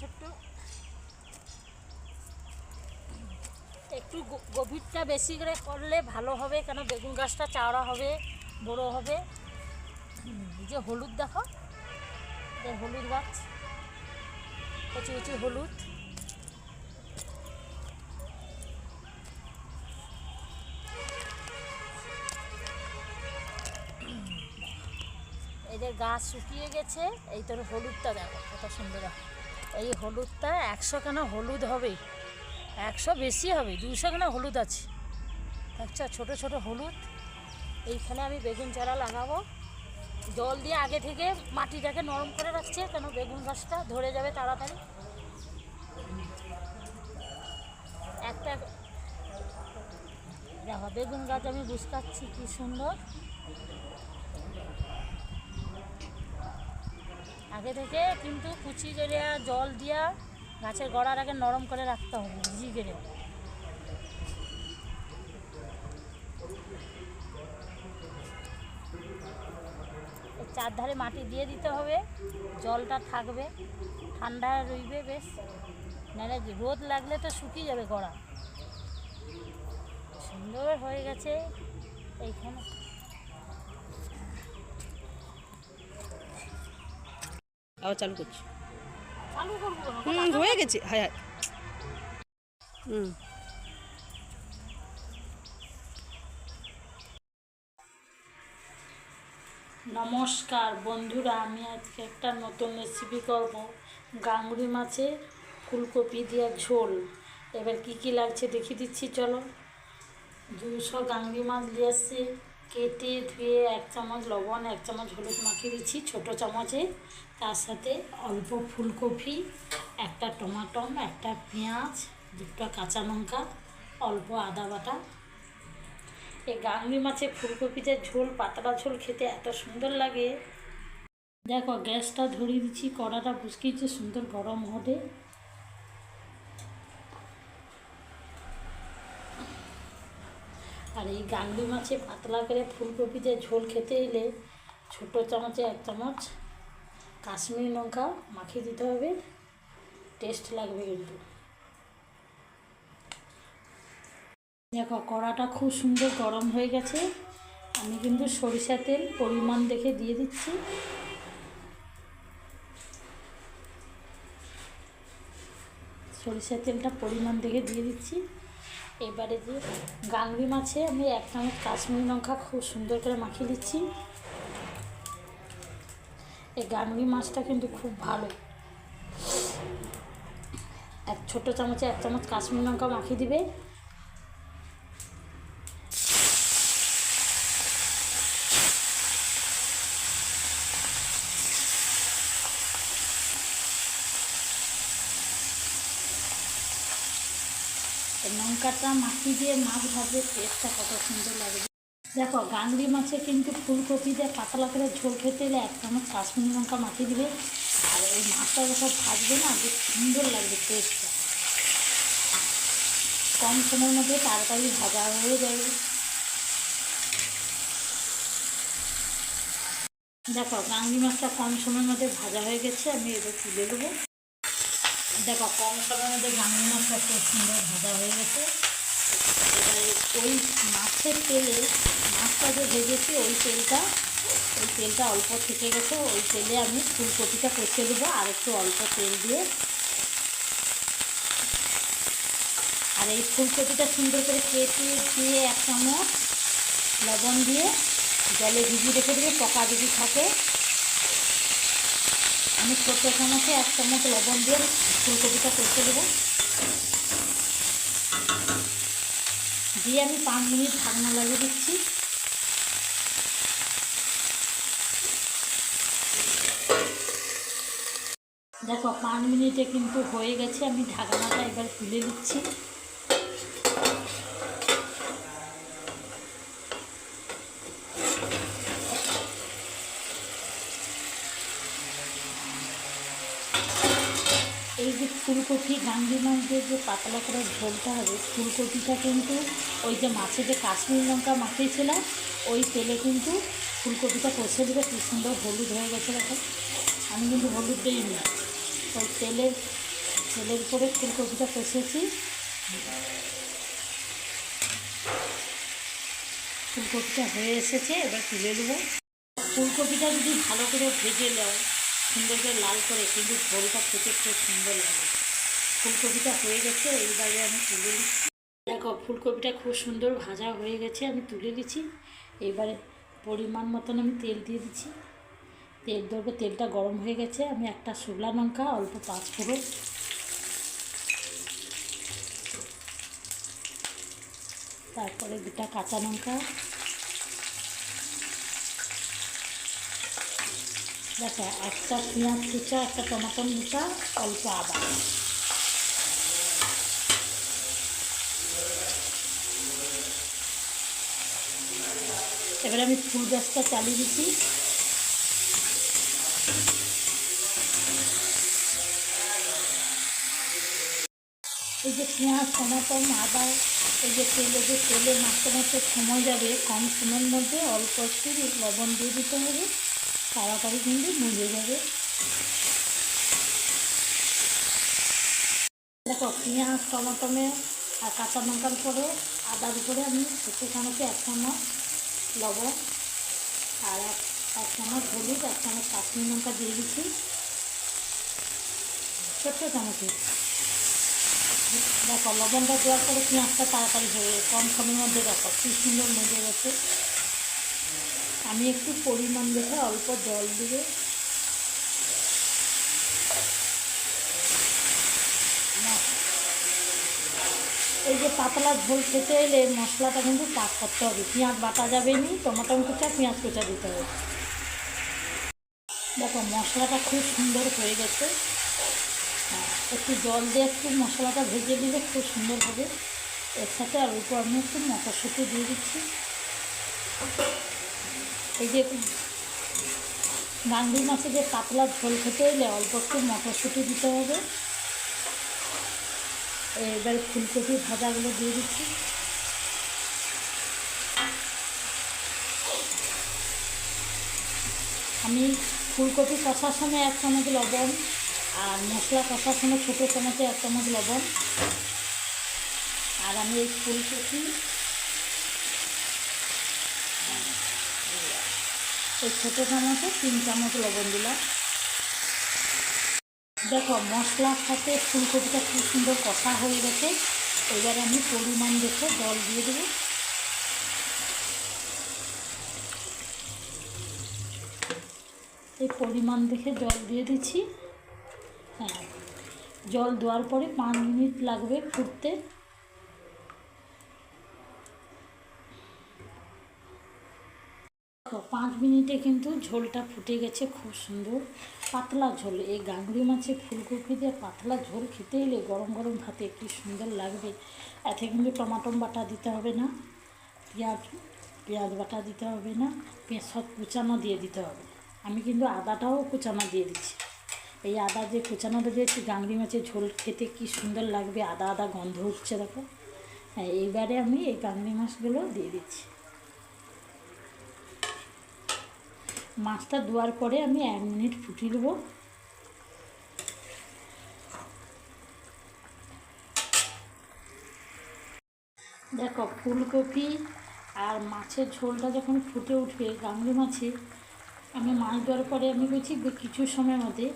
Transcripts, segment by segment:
ছোট্ট একটু গভীরটা বেশি করে করলে ভালো হবে, কেন বেগুন গাছটা চাওড়া হবে, বড় হবে। যে হলুদ দেখো হলুদ গাছ, কচি কচি হলুদ। এদের গাছ শুকিয়ে গেছে, এই তোর হলুদটা দেখো, কত সুন্দর। এই হলুদটা একশো কেন হলুদ হবে। একশো বেশি হবে দুশো কেন হলুদ আছে। আচ্ছা ছোট ছোট হলুদ। এইখানে আমি বেগুন চারা লাগাবো। জল দিয়ে আগে থেকে মাটিটাকে নরম করে রাখছে, কেন বেগুন গাছটা ধরে যাবে তাড়াতাড়ি। একটা দেখো, বেগুন গাছ আমি বুঝতে পারছি কী সুন্দর। আগে থেকে কিন্তু কুচি করে জল দিয়া গাছের গোড়ার আগে নরম করে রাখতে হবে, ভিজি করে। চারধারে মাটি দিয়ে দিতে হবে, জলটা থাকবে, ঠান্ডা রইবে বেশ। নাহলে রোদ লাগলে তো শুকিয়ে যাবে গোড়া। সুন্দর হয়ে গেছে এইখানে। আবার চালু করছি। হুম হয়ে গেছে হায় হায়। হুম। নমস্কার বন্ধুরা আমি আজকে একটা নতুন রেসিপি করব। গাংড়ি মাছে ফুলকপি দিয়ে ঝোল। এবার কি কি লাগছে দেখিয়ে দিচ্ছি চলো। দুশো গাংড়ি মাছ নিয়ে এসছি। কেটে ধুয়ে এক চামচ লবণ, এক চামচ হলুদ মাখিয়ে দিচ্ছি, ছোটো চামচে। তার সাথে অল্প ফুলকপি, একটা টমাটম, একটা পেঁয়াজ, দুটো কাঁচা লঙ্কা, অল্প আদা বাটা। এই গাংলি মাছের ফুলকপিতে ঝোল, পাতলা ঝোল খেতে এত সুন্দর লাগে। দেখো, গ্যাসটা ধরিয়ে দিচ্ছি, কড়াটা বুসকিয়েছে সুন্দর গরম হবে আর এই গাংলি মাছে পাতলা করে ফুলকপিতে ঝোল খেতে এলে ছোটো চামচে এক চামচ কাশ্মীরি লঙ্কা মাখিয়ে দিতে হবে। টেস্ট লাগবে কিন্তু। দেখো, কড়াটা খুব সুন্দর গরম হয়ে গেছে। আমি কিন্তু সরিষা তেল পরিমাণ দেখে দিয়ে দিচ্ছি। সরিষা তেলটা পরিমাণ দেখে দিয়ে দিচ্ছি। এবারে যে গাংরি মাছে আমি এক চামচ কাশ্মীরি লঙ্কা খুব সুন্দর করে মাখিয়ে দিচ্ছি। এই গাংরি মাছটা কিন্তু খুব ভালো। এক ছোটো চামচে এক চামচ কাশ্মীরি লঙ্কা মাখিয়ে দিবে। লঙ্কাটা মাখিয়ে দিয়ে মাছ ভাজলে টেস্টটা কত সুন্দর লাগবে দেখো, গাংরি মাছে কিন্তু ফুলকপি দিয়ে পাতলা করে ঝোল খেতে এলে এক চামচ কাশ্মীরি লঙ্কা মাখিয়ে দিবে। আর এই মাছটা যখন ভাজবে না বেশ সুন্দর লাগবে টেস্টটা কম সময়ের মধ্যে তাড়াতাড়ি ভাজা হয়ে যাবে। দেখো, গাংরি মাছটা কম সময়ের মধ্যে ভাজা হয়ে গেছে, আমি এবার তুলে দেবো দেখো কম সময়ের মধ্যে গাংরি মাছটা খুব সুন্দর ভাজা হয়ে গেছে। এবারে ওই মাছের তেলে মাছটা যে ভেজেছি, ওই তেলটা ওই তেলটা অল্প থেকে গেছে। ওই তেলে আমি ফুলকপিটা কষে দেবো আর একটু অল্প তেল দিয়ে। আর এই ফুলকপিটা সুন্দর করে কেটে দিয়ে এক চামচ লবণ দিয়ে জলে ভিজিয়ে রেখে দেবে, পকা যদি থাকে। আমি ছোটো চামচে এক চামচ লবণ দিয়ে ফুলকপিটা কষে দেবো দিয়ে আমি পাঁচ মিনিট ঢাকনা লাগিয়ে দিচ্ছি। দেখো, পাঁচ মিনিটে কিন্তু হয়ে গেছে, আমি ঢাকনাটা এবার তুলে দিচ্ছি যে ফুলকপি গাঙ্গি মাছের যে পাতলা করে ঝোলটা হবে, ফুলকপিটা কিন্তু ওই যে মাছে যে কাশ্মীর লঙ্কা মাখিয়েছিলাম ওই তেলে কিন্তু ফুলকপিটা কষে দেবে। কি সুন্দর হলুদ হয়ে গেছে দেখো। আমি কিন্তু হলুদ দিইনি। ওই তেলের তেলের উপরে ফুলকপিটা কষেছি ফুলকপিটা হয়ে এসেছে, এবার তুলে নেব। ফুলকপিটা যদি ভালো করে ভেজে নাও সুন্দর করে লাল করে কিন্তু ঝোলটা খেতে খুব সুন্দর লাগে। ফুলকপিটা হয়ে গেছে, এইবারে আমি তুলে নিচ্ছি। দেখো, ফুলকপিটা খুব সুন্দর ভাজা হয়ে গেছে, আমি তুলে দিচ্ছি এবারে পরিমাণ মতন আমি তেল দিয়ে দিচ্ছি। তেল দেবো তেলটা গরম হয়ে গেছে। আমি একটা শুকলা লঙ্কা, অল্প পাঁচ ফোড়ন তারপরে দুটা কাঁচা লঙ্কা। দেখো, একটা পেঁয়াজ কুচা, একটা টমাটো মুচা অল্প আদা। এবারে আমি ফুল গ্যাসটা চালিয়ে দিচ্ছি। এই যে পেঁয়াজ, টমাটো, আদা, এই যে তেলে যে তেলে মাছতে মাছতে সময় যাবে, কম সময়ের মধ্যে অল্প একটু লবণ দিয়ে দিতে হবে। তাড়াতাড়ি কিন্তু মুজে যাবে। দেখো, পেঁয়াজ, টমাটমে আর কাঁচা লঙ্কার পরে আদার উপরে আমি ছোটো চামচে এক চামচ লবণ আর এক এক চামচ হলুদ, এক চামচ কাশ্মীর লঙ্কা দিয়ে দিচ্ছি। ছোট্ট চামচে। দেখো, লবণটা দেওয়ার পরে পেঁয়াজটা তাড়াতাড়ি হয়ে কম সময়ের মধ্যে দেখো, কি সুন্দর মজে গেছে। আমি একটু পরিমাণ দেখে অল্প জল দিয়ে এই যে পাতলা ঝোল খেতে এলে মশলাটা কিন্তু পাক করতে হবে। পেঁয়াজ বাটা যাবে নি, টমাটো কুচা, পেঁয়াজ কুচা দিতে হবে। দেখো, মশলাটা খুব সুন্দর হয়ে গেছে। একটু জল দিয়ে একটু মশলাটা ভেজে দিলে খুব সুন্দর হবে। এর সাথে আর উপর আমি একটু মটরশুঁটি দিয়ে দিচ্ছি। এই যে গাঙ্গুই মাছে যে পাতলা ঝোল খেতে এলে অল্প একটু মটরশুঁটি দিতে হবে। এবার ফুলকপি ভাজাগুলো দিয়ে দিচ্ছি। আমি ফুলকপি কষার সময় এক চামচ লবণ আর মশলা কষার সময় ছোটো চামচে এক চামচ লবণ। আর আমি এই ফুলকপি এই ছোটো চামচে তিন চামচ লবণ দিলাম। দেখো, মশলার সাথে ফুলকপিটা খুব সুন্দর কষা হয়ে গেছে। এবারে আমি পরিমাণ দেখে জল দিয়ে দেবো। এই পরিমাণ দেখে জল দিয়ে দিচ্ছি। হ্যাঁ জল দেওয়ার পরে পাঁচ মিনিট লাগবে ফুটতে। পাঁচ মিনিটে কিন্তু ঝোলটা ফুটে গেছে খুব সুন্দর। পাতলা ঝোল, এই গাংড়ি মাছে ফুলকপি দিয়ে পাতলা ঝোল খেতে এলে গরম গরম ভাতে কি সুন্দর লাগবে। এতে কিন্তু টমাটম বাটা দিতে হবে না, পেঁয়াজ পেঁয়াজ বাটা দিতে হবে না পেঁয়াজ সব কুচানো দিয়ে দিতে হবে। আমি কিন্তু আদাটাও কুচানো দিয়ে দিচ্ছি। এই আদা যে কুচানোটা দিয়েছি গাংড়ি মাছের ঝোল খেতে কি সুন্দর লাগবে, আদা আদা গন্ধ উঠছে দেখো। হ্যাঁ এইবারে আমি এই গাংড়ি মাছগুলো দিয়ে দিচ্ছি। মাছটা ধোয়ার পরে আমি এক মিনিট ফুটিয়ে দেবো দেখো, ফুলকপি আর মাছের ঝোলটা যখন ফুটে উঠবে গাংলি মাছে, আমি মাছ ধোয়ার পরে আমি বলছি কিছু সময়ের মধ্যে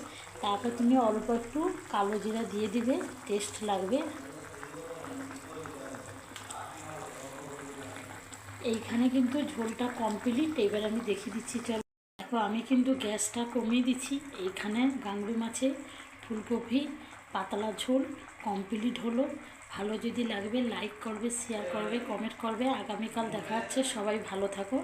তারপর তুমি অল্প একটু কালো জিরা দিয়ে দিবে, টেস্ট লাগবে। এইখানে কিন্তু ঝোলটা কমপ্লিট এবার আমি দেখিয়ে দিচ্ছি, চল। দেখো, আমি কিন্তু গ্যাসটা কমিয়ে দিচ্ছি। এইখানে গাংড়ি মাছে ফুলকপি, পাতলা ঝোল, কমপ্লিট হলো। ভালো যদি লাগবে লাইক করবে শেয়ার করবে কমেন্ট করবে। আগামীকাল দেখা হচ্ছে। সবাই ভালো থাকো।